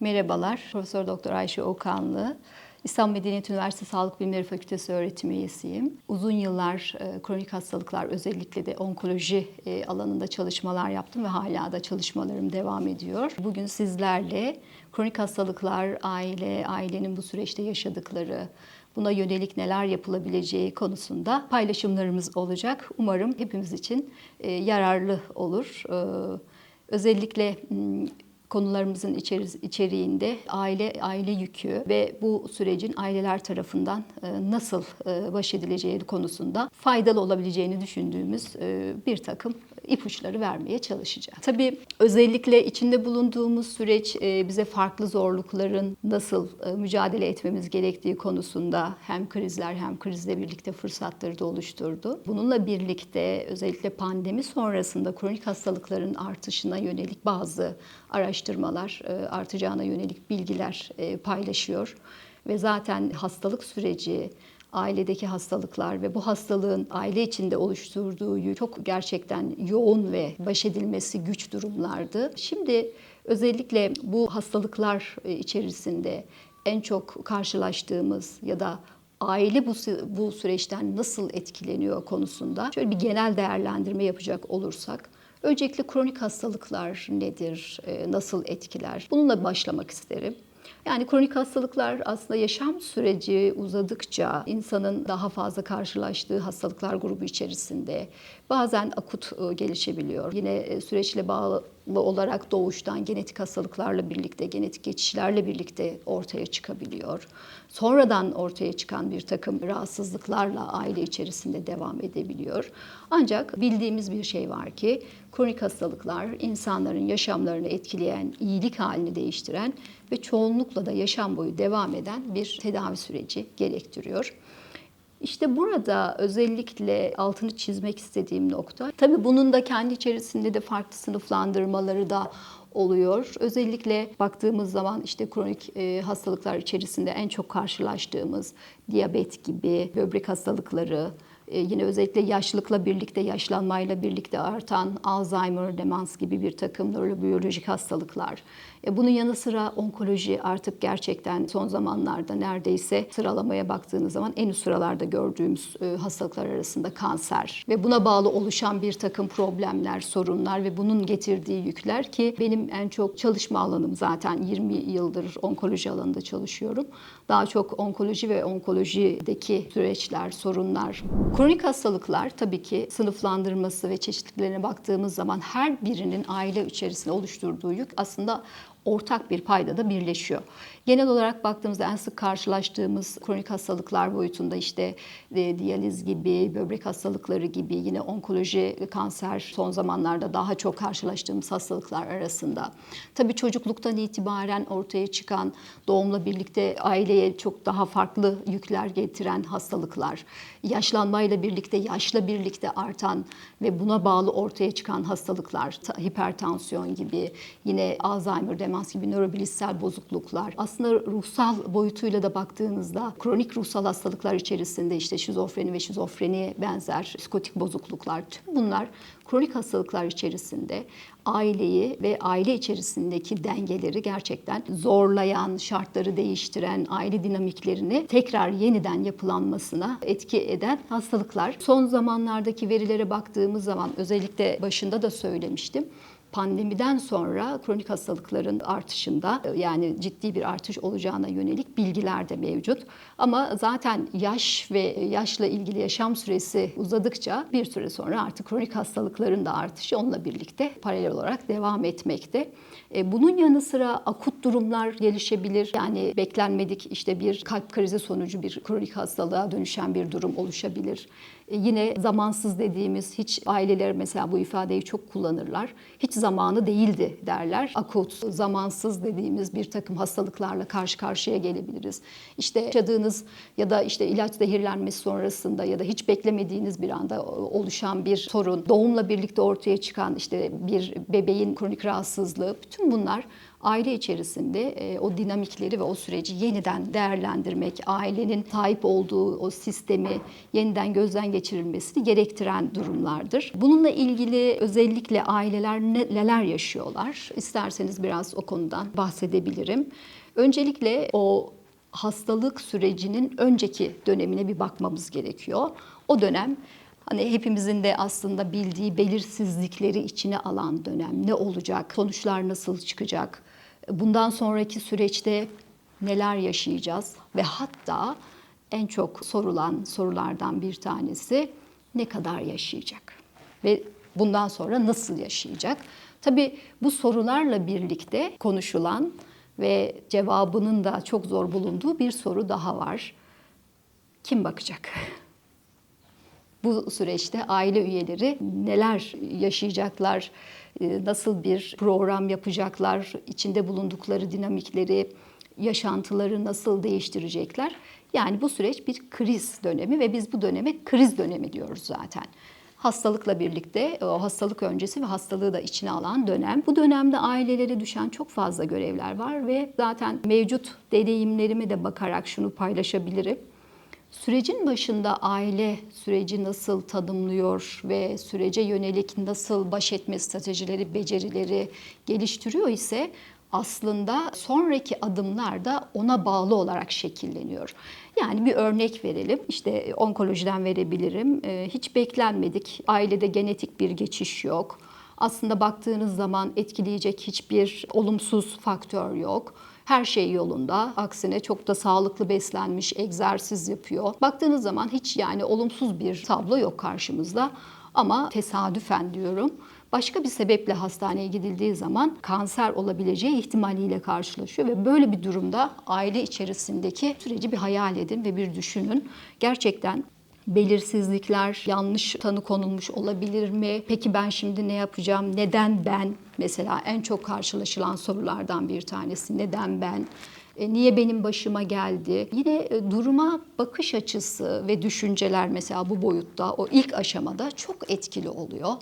Merhabalar, Profesör Doktor Ayşe Okanlı. İstanbul Medeniyet Üniversitesi Sağlık Bilimleri Fakültesi öğretim üyesiyim. Uzun yıllar e, kronik hastalıklar özellikle de onkoloji e, alanında çalışmalar yaptım ve hala da çalışmalarım devam ediyor. Bugün sizlerle kronik hastalıklar, aile, ailenin bu süreçte yaşadıkları, buna yönelik neler yapılabileceği konusunda paylaşımlarımız olacak. Umarım hepimiz için e, yararlı olur. E, özellikle konularımızın içeri- içeriğinde aile aile yükü ve bu sürecin aileler tarafından e, nasıl baş edileceği konusunda faydalı olabileceğini düşündüğümüz bir takım ipuçları vermeye çalışacağım. Tabii özellikle içinde bulunduğumuz süreç e, bize farklı zorlukların nasıl e, mücadele etmemiz gerektiği konusunda hem krizler hem krizle birlikte fırsatları da oluşturdu. Bununla birlikte özellikle pandemi sonrasında kronik hastalıkların artışına yönelik bazı araştırmalar, e, artacağına yönelik bilgiler paylaşıyor ve zaten hastalık süreci ailedeki hastalıklar ve bu hastalığın aile içinde oluşturduğu çok gerçekten yoğun ve baş edilmesi güç durumlardı. Şimdi özellikle bu hastalıklar e, içerisinde en çok karşılaştığımız ya da aile bu, bu süreçten nasıl etkileniyor konusunda şöyle bir genel değerlendirme yapacak olursak öncelikle kronik hastalıklar nedir, e, nasıl etkiler? Bununla başlamak isterim. Yani kronik hastalıklar aslında yaşam süreci uzadıkça insanın daha fazla karşılaştığı hastalıklar grubu içerisinde bazen akut e, gelişebiliyor. Yine e, süreçle bağlı olarak doğuştan genetik hastalıklarla birlikte, genetik geçişlerle birlikte ortaya çıkabiliyor. Sonradan ortaya çıkan bir takım rahatsızlıklarla aile içerisinde devam edebiliyor. Ancak bildiğimiz bir şey var ki kronik hastalıklar insanların yaşamlarını etkileyen, iyilik halini değiştiren ve çoğunlukla da yaşam boyu devam eden bir tedavi süreci gerektiriyor. İşte burada özellikle altını çizmek istediğim nokta, tabii bunun da kendi içerisinde de farklı sınıflandırmaları da oluyor. Özellikle baktığımız zaman işte kronik e, hastalıklar içerisinde en çok karşılaştığımız diyabet gibi, böbrek hastalıkları, yine özellikle yaşlılıkla birlikte, yaşlanmayla birlikte artan Alzheimer, demans gibi bir takım nörobiyolojik hastalıklar. E, Bunun yanı sıra onkoloji artık gerçekten son zamanlarda neredeyse sıralamaya baktığınız zaman en üst sıralarda gördüğümüz e, hastalıklar arasında kanser ve buna bağlı oluşan bir takım problemler, sorunlar ve bunun getirdiği yükler ki benim en çok çalışma alanım zaten 20 yıldır onkoloji alanında çalışıyorum. Daha çok onkoloji ve onkolojideki süreçler, sorunlar. Kronik hastalıklar tabii ki sınıflandırması ve çeşitliliklerine baktığımız zaman her birinin aile içerisinde oluşturduğu yük aslında ortak bir paydada birleşiyor. Genel olarak baktığımızda en sık karşılaştığımız kronik hastalıklar boyutunda işte e, diyaliz gibi, böbrek hastalıkları gibi yine onkoloji, kanser son zamanlarda daha çok karşılaştığımız hastalıklar arasında. Tabii çocukluktan itibaren ortaya çıkan doğumla birlikte aileye çok daha farklı yükler getiren hastalıklar, yaşlanmayla birlikte, yaşla birlikte artan ve buna bağlı ortaya çıkan hastalıklar, ta- hipertansiyon gibi, yine Alzheimer, demans gibi nörobilişsel bozukluklar. Aslında ruhsal boyutuyla da baktığınızda kronik ruhsal hastalıklar içerisinde işte şizofreni ve şizofreniye benzer psikotik bozukluklar tüm bunlar kronik hastalıklar içerisinde aileyi ve aile içerisindeki dengeleri gerçekten zorlayan, şartları değiştiren, aile dinamiklerini tekrar yeniden yapılanmasına etki eden hastalıklar. Son zamanlardaki verilere baktığımız zaman özellikle başında da söylemiştim pandemiden sonra kronik hastalıkların artışında yani ciddi bir artış olacağına yönelik bilgiler de mevcut. Ama zaten yaş ve yaşla ilgili yaşam süresi uzadıkça bir süre sonra artık kronik hastalıkların da artışı onunla birlikte paralel olarak devam etmekte. E, Bunun yanı sıra akut durumlar gelişebilir. Yani beklenmedik işte bir kalp krizi sonucu bir kronik hastalığa dönüşen bir durum oluşabilir. E, Yine zamansız dediğimiz hiç aileler mesela bu ifadeyi çok kullanırlar. Hiç zamanı değildi derler. Akut, zamansız dediğimiz bir takım hastalıklarla karşı karşıya gelebiliriz. İşte yaşadığınız ya da işte ilaç zehirlenmesi sonrasında ya da hiç beklemediğiniz bir anda oluşan bir sorun, doğumla birlikte ortaya çıkan işte bir bebeğin kronik rahatsızlığı, bütün bunlar aile içerisinde e, o dinamikleri ve o süreci yeniden değerlendirmek, ailenin sahip olduğu o sistemi yeniden gözden geçirilmesini gerektiren durumlardır. Bununla ilgili özellikle aileler ne- neler yaşıyorlar? İsterseniz biraz o konudan bahsedebilirim. Öncelikle o hastalık sürecinin önceki dönemine bir bakmamız gerekiyor. O dönem hani hepimizin de aslında bildiği belirsizlikleri içine alan dönem. Ne olacak? Sonuçlar nasıl çıkacak? Bundan sonraki süreçte neler yaşayacağız ve hatta en çok sorulan sorulardan bir tanesi ne kadar yaşayacak ve bundan sonra nasıl yaşayacak? Tabii bu sorularla birlikte konuşulan ve cevabının da çok zor bulunduğu bir soru daha var. Kim bakacak? Bu süreçte aile üyeleri neler yaşayacaklar, e, nasıl bir program yapacaklar, içinde bulundukları dinamikleri, yaşantıları nasıl değiştirecekler? Yani bu süreç bir kriz dönemi ve biz bu döneme kriz dönemi diyoruz zaten. Hastalıkla birlikte o hastalık öncesi ve hastalığı da içine alan dönem. Bu dönemde ailelere düşen çok fazla görevler var ve zaten mevcut deneyimlerime de bakarak şunu paylaşabilirim. Sürecin başında aile süreci nasıl tanımlıyor ve sürece yönelik nasıl baş etme stratejileri, becerileri geliştiriyor ise aslında sonraki adımlar da ona bağlı olarak şekilleniyor. Yani bir örnek verelim. İşte onkolojiden verebilirim. Ee, Hiç beklenmedik. Ailede genetik bir geçiş yok. Aslında baktığınız zaman etkileyecek hiçbir olumsuz faktör yok. Her şey yolunda. Aksine çok da sağlıklı beslenmiş, egzersiz yapıyor. Baktığınız zaman hiç yani olumsuz bir tablo yok karşımızda. Ama tesadüfen diyorum başka bir sebeple hastaneye gidildiği zaman kanser olabileceği ihtimaliyle karşılaşıyor ve böyle bir durumda aile içerisindeki süreci bir hayal edin ve bir düşünün. Gerçekten belirsizlikler, yanlış tanı konulmuş olabilir mi? Peki ben şimdi ne yapacağım? Neden ben? Mesela en çok karşılaşılan sorulardan bir tanesi. Neden ben? E, niye benim başıma geldi? Yine e, duruma bakış açısı ve düşünceler mesela bu boyutta o ilk aşamada çok etkili oluyor.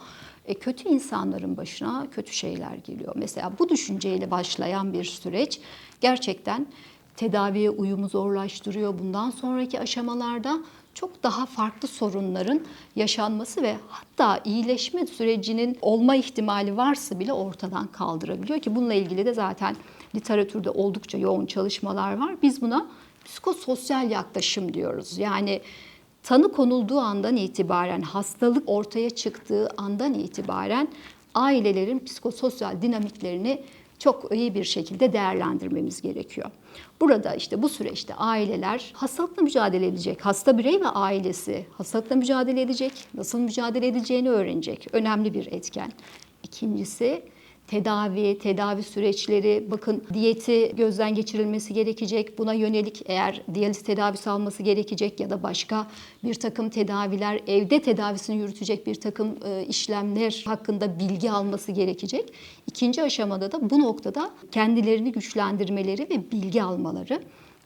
E, kötü insanların başına kötü şeyler geliyor. Mesela bu düşünceyle başlayan bir süreç gerçekten tedaviye uyumu zorlaştırıyor. Bundan sonraki aşamalarda çok daha farklı sorunların yaşanması ve hatta iyileşme sürecinin olma ihtimali varsa bile ortadan kaldırabiliyor ki bununla ilgili de zaten literatürde oldukça yoğun çalışmalar var. Biz buna psikososyal yaklaşım diyoruz. Yani tanı konulduğu andan itibaren, hastalık ortaya çıktığı andan itibaren ailelerin psikososyal dinamiklerini çok iyi bir şekilde değerlendirmemiz gerekiyor. Burada işte bu süreçte aileler hastalıkla mücadele edecek. Hasta birey ve ailesi hastalıkla mücadele edecek. Nasıl mücadele edeceğini öğrenecek. Önemli bir etken. İkincisi tedavi, tedavi süreçleri, bakın diyeti gözden geçirilmesi gerekecek. Buna yönelik eğer diyaliz tedavisi alması gerekecek ya da başka bir takım tedaviler, evde tedavisini yürütecek bir takım e, işlemler hakkında bilgi alması gerekecek. İkinci aşamada da bu noktada kendilerini güçlendirmeleri ve bilgi almaları.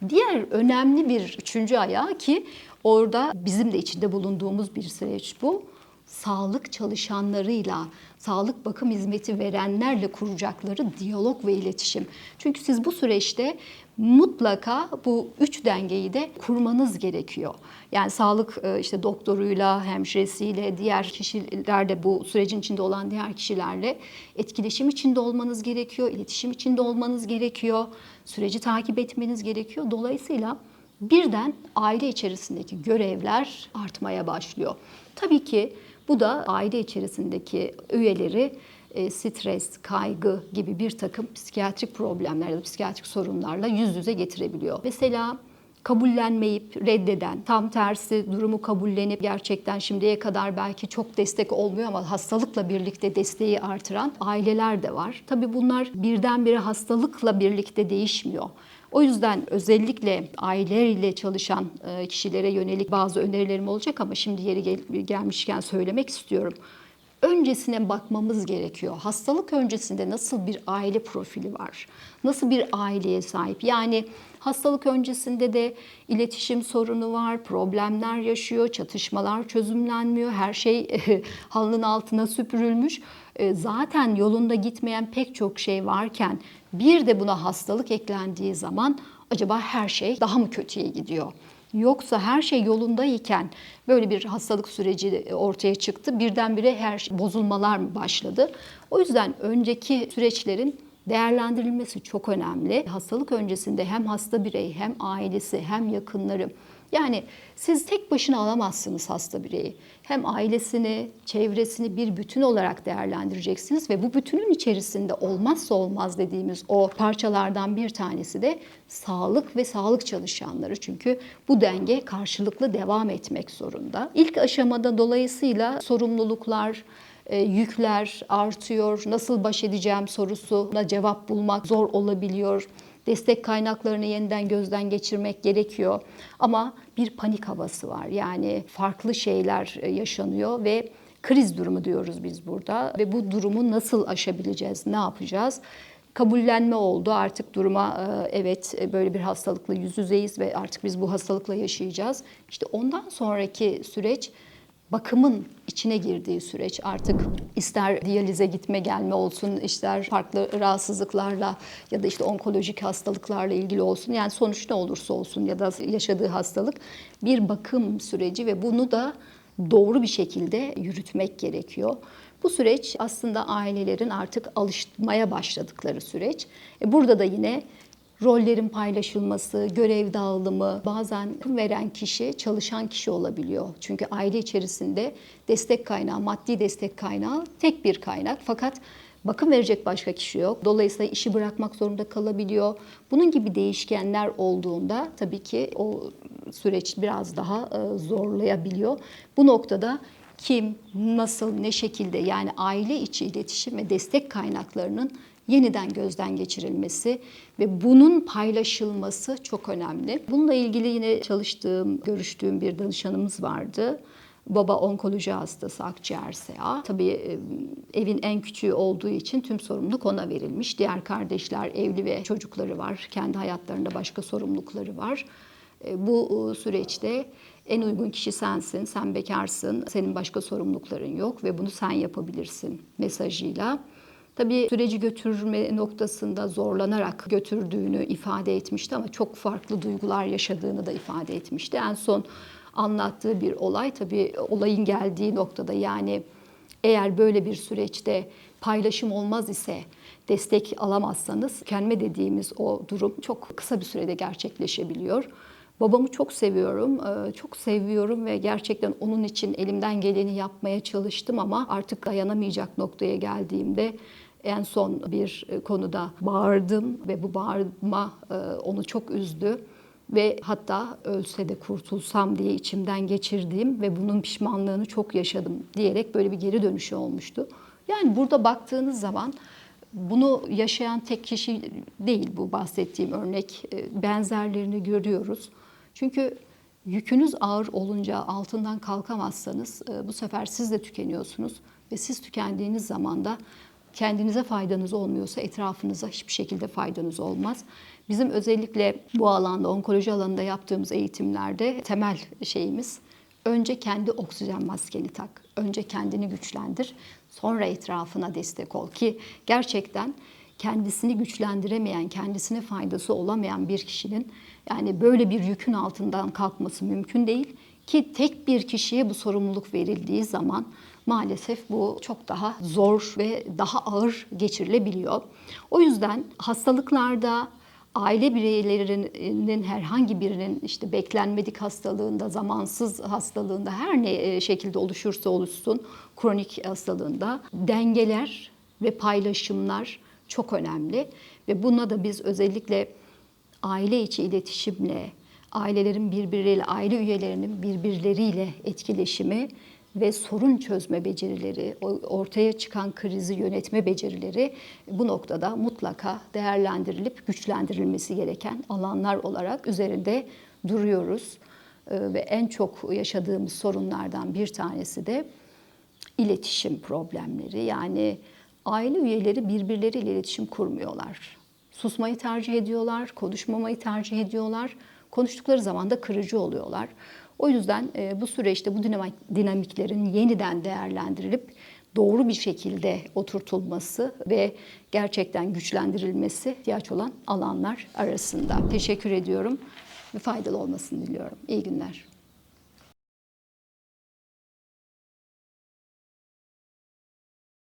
Diğer önemli bir üçüncü ayağı ki orada bizim de içinde bulunduğumuz bir süreç bu sağlık çalışanlarıyla, sağlık bakım hizmeti verenlerle kuracakları diyalog ve iletişim. Çünkü siz bu süreçte mutlaka bu üç dengeyi de kurmanız gerekiyor. Yani sağlık e, işte doktoruyla, hemşiresiyle, diğer kişilerle bu sürecin içinde olan diğer kişilerle etkileşim içinde olmanız gerekiyor, iletişim içinde olmanız gerekiyor, süreci takip etmeniz gerekiyor. Dolayısıyla birden aile içerisindeki görevler artmaya başlıyor. Tabii ki bu da aile içerisindeki üyeleri e, stres, kaygı gibi bir takım psikiyatrik problemler ya da psikiyatrik sorunlarla yüz yüze getirebiliyor. Mesela kabullenmeyip reddeden, tam tersi durumu kabullenip gerçekten şimdiye kadar belki çok destek olmuyor ama hastalıkla birlikte desteği artıran aileler de var. Tabii bunlar birdenbire hastalıkla birlikte değişmiyor. O yüzden özellikle aileleriyle çalışan e, kişilere yönelik bazı önerilerim olacak ama şimdi yeri gel gelmişken söylemek istiyorum. Öncesine bakmamız gerekiyor. Hastalık öncesinde nasıl bir aile profili var? Nasıl bir aileye sahip? Yani hastalık öncesinde de iletişim sorunu var, problemler yaşıyor, çatışmalar çözümlenmiyor, her şey halının altına süpürülmüş. E, zaten yolunda gitmeyen pek çok şey varken Bir de buna hastalık eklendiği zaman acaba her şey daha mı kötüye gidiyor? Yoksa her şey yolundayken böyle bir hastalık süreci ortaya çıktı. Birdenbire her şey, bozulmalar mı başladı? O yüzden önceki süreçlerin değerlendirilmesi çok önemli. Hastalık öncesinde hem hasta birey hem ailesi hem yakınları yani siz tek başına alamazsınız hasta bireyi. Hem ailesini, çevresini bir bütün olarak değerlendireceksiniz ve bu bütünün içerisinde olmazsa olmaz dediğimiz o parçalardan bir tanesi de sağlık ve sağlık çalışanları. Çünkü bu denge karşılıklı devam etmek zorunda. İlk aşamada dolayısıyla sorumluluklar, e, yükler artıyor. Nasıl baş edeceğim sorusuna cevap bulmak zor olabiliyor. Destek kaynaklarını yeniden gözden geçirmek gerekiyor. Ama bir panik havası var. Yani farklı şeyler e, yaşanıyor ve kriz durumu diyoruz biz burada. Ve bu durumu nasıl aşabileceğiz, ne yapacağız? kabullenme oldu. Artık duruma e, evet böyle bir hastalıkla yüz yüzeyiz ve artık biz bu hastalıkla yaşayacağız. İşte ondan sonraki süreç bakımın içine girdiği süreç artık ister diyalize gitme gelme olsun, ister farklı rahatsızlıklarla ya da işte onkolojik hastalıklarla ilgili olsun. Yani sonuç ne olursa olsun ya da yaşadığı hastalık bir bakım süreci ve bunu da doğru bir şekilde yürütmek gerekiyor. Bu süreç aslında ailelerin artık alışmaya başladıkları süreç. E, burada da yine rollerin paylaşılması, görev dağılımı, bazen veren kişi çalışan kişi olabiliyor. Çünkü aile içerisinde destek kaynağı, maddi destek kaynağı tek bir kaynak. Fakat bakım verecek başka kişi yok. Dolayısıyla işi bırakmak zorunda kalabiliyor. Bunun gibi değişkenler olduğunda tabii ki o süreç biraz daha e, zorlayabiliyor. Bu noktada kim, nasıl, ne şekilde yani aile içi iletişim ve destek kaynaklarının yeniden gözden geçirilmesi ve bunun paylaşılması çok önemli. Bununla ilgili yine çalıştığım, görüştüğüm bir danışanımız vardı. Baba onkoloji hastası akciğer SA. Tabii e, evin en küçüğü olduğu için tüm sorumluluk ona verilmiş. Diğer kardeşler evli ve çocukları var. Kendi hayatlarında başka sorumlulukları var. E, bu e, süreçte en uygun kişi sensin, sen bekarsın, senin başka sorumlulukların yok ve bunu sen yapabilirsin mesajıyla Tabii süreci götürme noktasında zorlanarak götürdüğünü ifade etmişti ama çok farklı duygular yaşadığını da ifade etmişti. En son anlattığı bir olay tabii olayın geldiği noktada yani eğer böyle bir süreçte paylaşım olmaz ise destek alamazsanız kendime dediğimiz o durum çok kısa bir sürede gerçekleşebiliyor. Babamı çok seviyorum, çok seviyorum ve gerçekten onun için elimden geleni yapmaya çalıştım ama artık dayanamayacak noktaya geldiğimde en son bir e, konuda bağırdım ve bu bağırma e, onu çok üzdü ve hatta ölse de kurtulsam diye içimden geçirdiğim ve bunun pişmanlığını çok yaşadım diyerek böyle bir geri dönüşü olmuştu. Yani burada baktığınız zaman bunu yaşayan tek kişi değil bu bahsettiğim örnek. E, benzerlerini görüyoruz. Çünkü yükünüz ağır olunca altından kalkamazsanız bu sefer siz de tükeniyorsunuz ve siz tükendiğiniz zaman da kendinize faydanız olmuyorsa etrafınıza hiçbir şekilde faydanız olmaz. Bizim özellikle bu alanda, onkoloji alanında yaptığımız eğitimlerde temel şeyimiz önce kendi oksijen maskeni tak. Önce kendini güçlendir. Sonra etrafına destek ol ki gerçekten kendisini güçlendiremeyen, kendisine faydası olamayan bir kişinin yani böyle bir yükün altından kalkması mümkün değil ki tek bir kişiye bu sorumluluk verildiği zaman maalesef bu çok daha zor ve daha ağır geçirilebiliyor. O yüzden hastalıklarda aile bireylerinin herhangi birinin işte beklenmedik hastalığında, zamansız hastalığında her ne e, şekilde oluşursa oluşsun kronik hastalığında dengeler ve paylaşımlar çok önemli ve buna da biz özellikle aile içi iletişimle, ailelerin birbirleriyle, aile üyelerinin birbirleriyle etkileşimi ve sorun çözme becerileri, ortaya çıkan krizi yönetme becerileri bu noktada mutlaka değerlendirilip güçlendirilmesi gereken alanlar olarak üzerinde duruyoruz. Ee, ve en çok yaşadığımız sorunlardan bir tanesi de iletişim problemleri. Yani aile üyeleri birbirleriyle iletişim kurmuyorlar. Susmayı tercih ediyorlar, konuşmamayı tercih ediyorlar. Konuştukları zaman da kırıcı oluyorlar. O yüzden e, bu süreçte bu dinamiklerin yeniden değerlendirilip doğru bir şekilde oturtulması ve gerçekten güçlendirilmesi ihtiyaç olan alanlar arasında. Teşekkür ediyorum ve faydalı olmasını diliyorum. İyi günler.